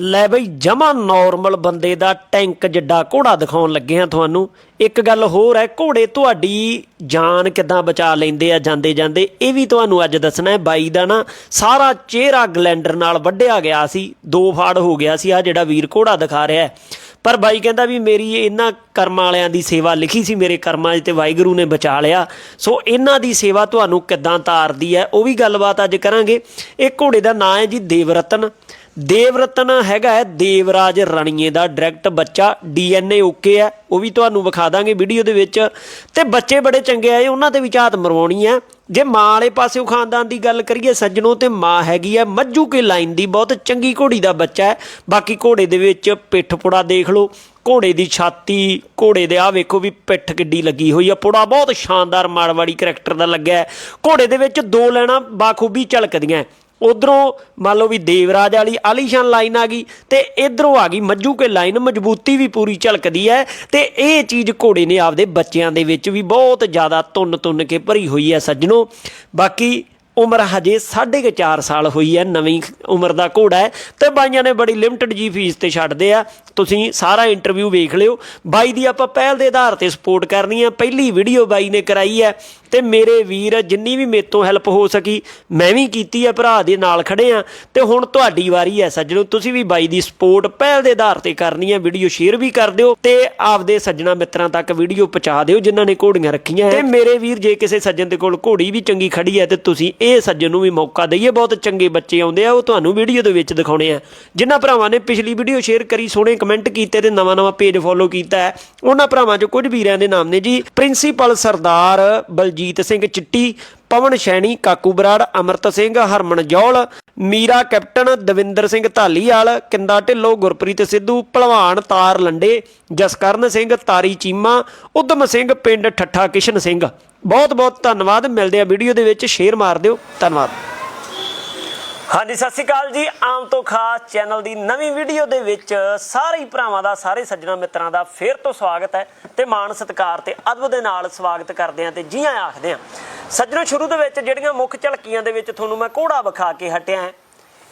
ਲੈ ਬਈ, ਜਮਾ ਨਾਰਮਲ ਬੰਦੇ ਦਾ ਟੈਂਕ ਜਿੱਡਾ ਘੋੜਾ ਦਿਖਾਉਣ ਲੱਗੇ ਆ ਤੁਹਾਨੂੰ। ਇੱਕ ਗੱਲ ਹੋਰ ਹੈ, ਘੋੜੇ ਤੁਹਾਡੀ ਜਾਨ ਕਿਦਾਂ ਬਚਾ ਲੈਂਦੇ ਆ, ਜਾਂਦੇ ਜਾਂਦੇ, ਇਹ ਵੀ ਤੁਹਾਨੂੰ ਅੱਜ ਦੱਸਣਾ ਹੈ। ਬਾਈ ਦਾ ਨਾ ਸਾਰਾ ਚਿਹਰਾ ਗਲੈਂਡਰ ਨਾਲ ਵੱਢਿਆ ਗਿਆ ਸੀ, ਦੋ ਫਾੜ ਹੋ ਗਿਆ ਸੀ ਆ ਜਿਹੜਾ ਵੀਰ ਘੋੜਾ ਦਿਖਾ ਰਿਹਾ ਹੈ। ਪਰ ਬਾਈ ਕਹਿੰਦਾ ਵੀ ਮੇਰੀ ਇਹਨਾਂ ਕਰਮਾਂ ਵਾਲਿਆਂ ਦੀ ਸੇਵਾ ਲਿਖੀ ਸੀ, ਮੇਰੇ ਕਰਮਾਂ 'ਚ ਤੇ ਵਾਹਿਗੁਰੂ ਨੇ ਬਚਾ ਲਿਆ। ਸੋ ਇਹਨਾਂ ਦੀ ਸੇਵਾ ਤੁਹਾਨੂੰ ਕਿੱਦਾਂ ਤਾਰਦੀ ਹੈ, ਉਹ ਵੀ ਗੱਲਬਾਤ ਅੱਜ ਕਰਾਂਗੇ। ਇਹ ਘੋੜੇ ਦਾ ਨਾਂ ਹੈ ਜੀ ਦੇਵਰਤਨ। ਦੇਵ ਰਤਨ ਹੈਗਾ ਹੈ, ਦੇਵਰਾਜ ਰਣੀਏ ਦਾ ਡਾਇਰੈਕਟ ਬੱਚਾ ਡੀਐਨਏ ਓਕੇ ਹੈ, ਉਹ ਵੀ ਤੁਹਾਨੂੰ ਵਿਖਾ ਦਾਂਗੇ ਵੀਡੀਓ ਦੇ ਵਿੱਚ। ਤੇ ਬੱਚੇ ਬੜੇ ਚੰਗੇ ਆਏ, ਉਹਨਾਂ ਤੇ ਵੀ ਝਾਤ ਮਰਵਾਉਣੀ ਹੈ। ਜੇ ਮਾਂ ਵਾਲੇ ਪਾਸਿਓਂ ਖਾਨਦਾਨ ਦੀ ਗੱਲ ਕਰੀਏ, ਸੱਜਣੋ ਤੇ ਮਾਂ ਹੈਗੀ ਹੈ, ਮੱਝੂ ਕੇ ਲਾਈਨ ਦੀ ਬਹੁਤ ਚੰਗੀ ਘੋੜੀ ਦਾ ਬੱਚਾ ਹੈ। ਬਾਕੀ ਘੋੜੇ ਦੇ ਵਿੱਚ ਪਿੱਠ ਪੁੜਾ ਦੇਖ ਲਓ, ਘੋੜੇ ਦੀ ਛਾਤੀ, ਘੋੜੇ ਦੇ ਆ ਵੇਖੋ ਵੀ ਪਿੱਠ ਕਿੱਡੀ ਲੱਗੀ ਹੋਈ ਆ, ਪੁੜਾ ਬਹੁਤ ਸ਼ਾਨਦਾਰ ਮਾਰਵਾੜੀ ਕਰੈਕਟਰ ਦਾ ਲੱਗਿਆ ਘੋੜੇ ਦੇ ਵਿੱਚ ਦੋ ਲੈਣਾ ਬਾਖੂਬੀ ਝਲਕਦੀਆਂ ਉਧਰੋਂ ਮੰਨ ਲਓ ਵੀ ਦੇਵਰਾਜ ਵਾਲੀ ਆਲੀਸ਼ਾਨ ਲਾਈਨ ਆ ਗਈ ਤੇ ਇਧਰੋਂ ਆ ਗਈ ਮੱਜੂ ਕੇ ਲਾਈਨ, ਮਜ਼ਬੂਤੀ ਵੀ ਪੂਰੀ ਝਲਕਦੀ ਹੈ ਤੇ ਇਹ ਚੀਜ਼ ਘੋੜੇ ਨੇ ਆਪਦੇ ਬੱਚਿਆਂ ਦੇ ਵਿੱਚ ਵੀ ਬਹੁਤ ਜ਼ਿਆਦਾ ਤੁੰਨ ਤੁੰਨ ਕੇ ਭਰੀ ਹੋਈ ਹੈ ਸੱਜਣੋ। ਬਾਕੀ ਉਮਰ ਹਜੇ 4.5 ਸਾਲ ਹੋਈ ਹੈ, ਨਵੀਂ ਉਮਰ ਦਾ ਘੋੜਾ ਹੈ ਤੇ ਬਾਈਆਂ ਨੇ ਬੜੀ ਲਿਮਟਿਡ ਜੀ ਫੀਸ ਤੇ ਛੱਡਦੇ ਆ। ਤੁਸੀਂ ਸਾਰਾ ਇੰਟਰਵਿਊ ਵੇਖ ਲਿਓ। ਬਾਈ ਦੀ ਆਪਾਂ ਪਹਿਲ ਦੇ ਆਧਾਰ ਤੇ ਸਪੋਰਟ ਕਰਨੀ ਹੈ। ਪਹਿਲੀ ਵੀਡੀਓ ਬਾਈ ਨੇ ਕਰਾਈ ਹੈ। ਤੇ ਮੇਰੇ ਵੀਰ ਜਿੰਨੀ ਵੀ ਮੇਰੇ ਤੋਂ ਹੈਲਪ ਹੋ ਸਕੀ, ਮੈਂ ਵੀ ਕੀਤੀ ਹੈ ਭਰਾ ਦੇ ਨਾਲ ਖੜੇ ਆ। ਤੇ ਹੁਣ ਤੁਹਾਡੀ ਵਾਰੀ ਹੈ ਸੱਜਣੋ, ਤੁਸੀਂ ਵੀ ਬਾਈ ਦੀ ਸਪੋਰਟ ਪਹਿਲ ਦੇ ਆਧਾਰ ਤੇ ਕਰਨੀ ਹੈ ਵੀਡੀਓ ਸ਼ੇਅਰ ਵੀ ਕਰ ਦਿਓ ਤੇ ਆਪਦੇ ਸੱਜਣਾ ਮਿੱਤਰਾਂ ਤੱਕ ਵੀਡੀਓ ਪਹੁੰਚਾ ਦਿਓ ਜਿਨ੍ਹਾਂ ਨੇ ਘੋੜੀਆਂ ਰੱਖੀਆਂ ਤੇ ਮੇਰੇ ਵੀਰ ਜੇ ਕਿਸੇ ਸੱਜਣ ਦੇ ਕੋਲ ਘੋੜੀ ਵੀ ਚੰਗੀ ਖੜੀ ਹੈ ਤੇ ਤੁਸੀਂ ਇਹ ਸੱਜਣ ਨੂੰ ਵੀ ਮੌਕਾ ਦਈਏ, ਬਹੁਤ ਚੰਗੇ ਬੱਚੇ ਆਉਂਦੇ ਆ, ਉਹ ਤੁਹਾਨੂੰ ਵੀਡੀਓ ਦੇ ਵਿੱਚ ਦਿਖਾਉਣੇ ਆ ਜਿਨ੍ਹਾਂ ਭਰਾਵਾਂ ਨੇ ਪਿਛਲੀ ਵੀਡੀਓ ਸ਼ੇਅਰ ਕਰੀ, ਸੋਹਣੇ ਕਮੈਂਟ ਕੀਤੇ ਤੇ ਨਵਾਂ ਨਵਾਂ ਪੇਜ ਫੋਲੋ ਕੀਤਾ ਹੈ ਉਹਨਾਂ ਭਰਾਵਾਂ ਚੋਂ ਕੁਝ ਵੀਰਾਂ ਦੇ ਨਾਮ ਨੇ ਜੀ ਪ੍ਰਿੰਸੀਪਲ ਸਰਦਾਰ ਬਲਜੀਤ ਸਿੰਘ ਚਿੱਟੀ, ਪਵਨ ਸ਼ੈਣੀ, ਕਾਕੂ ਬਰਾੜ, ਅਮਰਤ ਸਿੰਘ, ਹਰਮਨ ਜੌਲ, ਮੀਰਾ ਕੈਪਟਨ ਦਵਿੰਦਰ ਸਿੰਘ ਢਾਲੀਵਾਲ ਕਿੰਦਾ ਢਿੱਲੋਂ, ਗੁਰਪ੍ਰੀਤ ਸਿੱਧੂ, ਭਲਵਾਨ ਤਾਰ ਲੰਡੇ, ਜਸਕਰਨ ਸਿੰਘ, ਤਾਰੀ ਚੀਮਾ ਉਦਮ ਸਿੰਘ, ਪਿੰਡ ਠੱਠਾ ਕਿਸ਼ਨ ਸਿੰਘ। ਬਹੁਤ ਬਹੁਤ ਧੰਨਵਾਦ। ਮਿਲਦੇ ਆ ਵੀਡੀਓ ਦੇ ਵਿੱਚ। ਸ਼ੇਅਰ ਮਾਰ ਦਿਓ। ਧੰਨਵਾਦ। ਹਾਂਜੀ, ਸਤਿ ਸ਼੍ਰੀ ਅਕਾਲ ਜੀ। ਆਮ ਤੋਂ ਖਾਸ ਚੈਨਲ ਦੀ ਨਵੀਂ ਵੀਡੀਓ ਦੇ ਵਿੱਚ ਸਾਰੇ ਭਰਾਵਾਂ ਦਾ, ਸਾਰੇ ਸੱਜਣਾ ਮਿੱਤਰਾਂ ਦਾ ਫੇਰ ਤੋਂ ਸਵਾਗਤ ਹੈ ਤੇ ਮਾਣ ਸਤਿਕਾਰ ਤੇ ਅਦਬ ਦੇ ਨਾਲ ਸਵਾਗਤ ਕਰਦੇ ਆ ਤੇ ਜੀ ਆਇਆਂ ਆਖਦੇ ਆ ਸੱਜਣੋ, ਸ਼ੁਰੂ ਦੇ ਵਿੱਚ ਜਿਹੜੀਆਂ ਮੁੱਖ ਝਲਕੀਆਂ ਦੇ ਵਿੱਚ ਤੁਹਾਨੂੰ ਮੈਂ ਘੋੜਾ ਵਿਖਾ ਕੇ ਹਟਿਆ ਹਾਂ।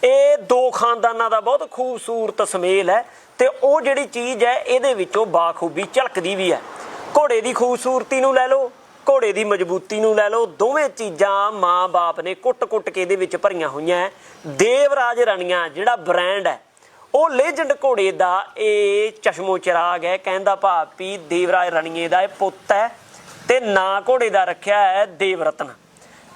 ਇਹ ਦੋ ਖਾਨਦਾਨਾਂ ਦਾ ਬਹੁਤ ਖੂਬਸੂਰਤ ਸੁਮੇਲ ਹੈ ਤੇ ਉਹ ਜਿਹੜੀ ਚੀਜ਼ ਹੈ, ਇਹਦੇ ਵਿੱਚੋਂ ਬਾਖੂਬੀ ਝਲਕਦੀ ਵੀ ਹੈ। ਘੋੜੇ ਦੀ ਖੂਬਸੂਰਤੀ ਨੂੰ ਲੈ ਲਓ ਘੋੜੇ ਦੀ ਮਜ਼ਬੂਤੀ ਨੂੰ ਲੈ ਲਓ, ਦੋਵੇਂ ਚੀਜ਼ਾਂ ਮਾਂ-ਬਾਪ ਨੇ ਕੁੱਟ-ਕੁੱਟ ਕੇ ਇਹਦੇ ਵਿੱਚ ਭਰੀਆਂ ਹੋਈਆਂ ਹੈ ਦੇਵਰਾਜ ਰਣੀਆਂ, ਜਿਹੜਾ ਬ੍ਰਾਂਡ ਹੈ ਉਹ ਲੇਜੈਂਡ ਘੋੜੇ ਦਾ ਇਹ ਚਸ਼ਮੋ ਚਿਰਾਗ ਹੈ ਕਹਿੰਦਾ ਭਾਵ ਵੀ ਦੇਵਰਾਜ ਰਣੀਏ ਦਾ ਇਹ ਪੁੱਤ ਹੈ ਤੇ ਨਾਂ ਘੋੜੇ ਦਾ ਰੱਖਿਆ ਹੈ ਦੇਵਰਤਨ।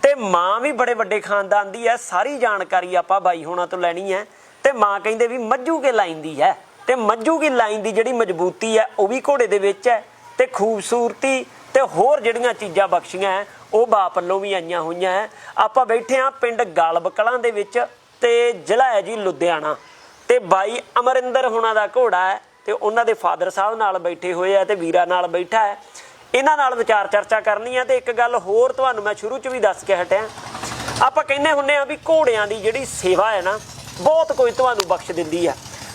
ਤੇ ਮਾਂ ਵੀ ਬੜੇ ਵੱਡੇ ਖਾਨਦਾਨ ਦੀ ਹੈ ਸਾਰੀ ਜਾਣਕਾਰੀ ਆਪਾਂ ਬਾਈ ਹੋਣਾ ਤੋਂ ਲੈਣੀ ਹੈ ਤੇ ਮਾਂ ਕਹਿੰਦੇ ਵੀ ਮੱਝੂ ਕੇ ਲਾਈਨ ਦੀ ਹੈ ਤੇ ਮੱਝੂ ਕੀ ਲਾਈਨ ਦੀ ਜਿਹੜੀ ਮਜ਼ਬੂਤੀ ਹੈ ਉਹ ਵੀ ਘੋੜੇ ਦੇ ਵਿੱਚ ਹੈ ਤੇ ਖੂਬਸੂਰਤੀ ਤੇ ਹੋਰ ਜਿਹੜੀਆਂ ਚੀਜ਼ਾਂ ਬਖਸ਼ੀਆਂ ਹੈ, ਉਹ ਬਾਪ ਵੱਲੋਂ ਵੀ ਆਈਆਂ ਹੋਈਆਂ ਹੈ। ਆਪਾਂ ਬੈਠੇ ਆ ਪਿੰਡ ਗਾਲਬ ਕਲਾਂ ਦੇ ਵਿੱਚ ਤੇ ਜ਼ਿਲ੍ਹਾ ਹੈ ਜੀ ਲੁਧਿਆਣਾ। ਤੇ ਬਾਈ ਅਮਰਿੰਦਰ ਹੁਣਾਂ ਦਾ ਘੋੜਾ ਹੈ ਤੇ ਉਹਨਾਂ ਦੇ ਫਾਦਰ ਸਾਹਿਬ ਨਾਲ ਬੈਠੇ ਹੋਏ ਆ ਤੇ ਵੀਰਾ ਨਾਲ ਬੈਠਾ ਹੈ। ਇਹਨਾਂ ਨਾਲ ਵਿਚਾਰ ਚਰਚਾ ਕਰਨੀ ਹੈ ਤੇ ਇੱਕ ਗੱਲ ਹੋਰ ਤੁਹਾਨੂੰ ਮੈਂ ਸ਼ੁਰੂ ਚ ਵੀ ਦੱਸ ਕੇ ਹਟਿਆ। ਆਪਾਂ ਕਹਿੰਦੇ ਹੁੰਨੇ ਆ ਵੀ ਘੋੜਿਆਂ ਦੀ ਜਿਹੜੀ ਸੇਵਾ ਹੈ ਨਾ, ਬਹੁਤ ਕੋਈ ਤੁਹਾਨੂੰ ਬਖਸ਼ ਦਿੰਦੀ ਆ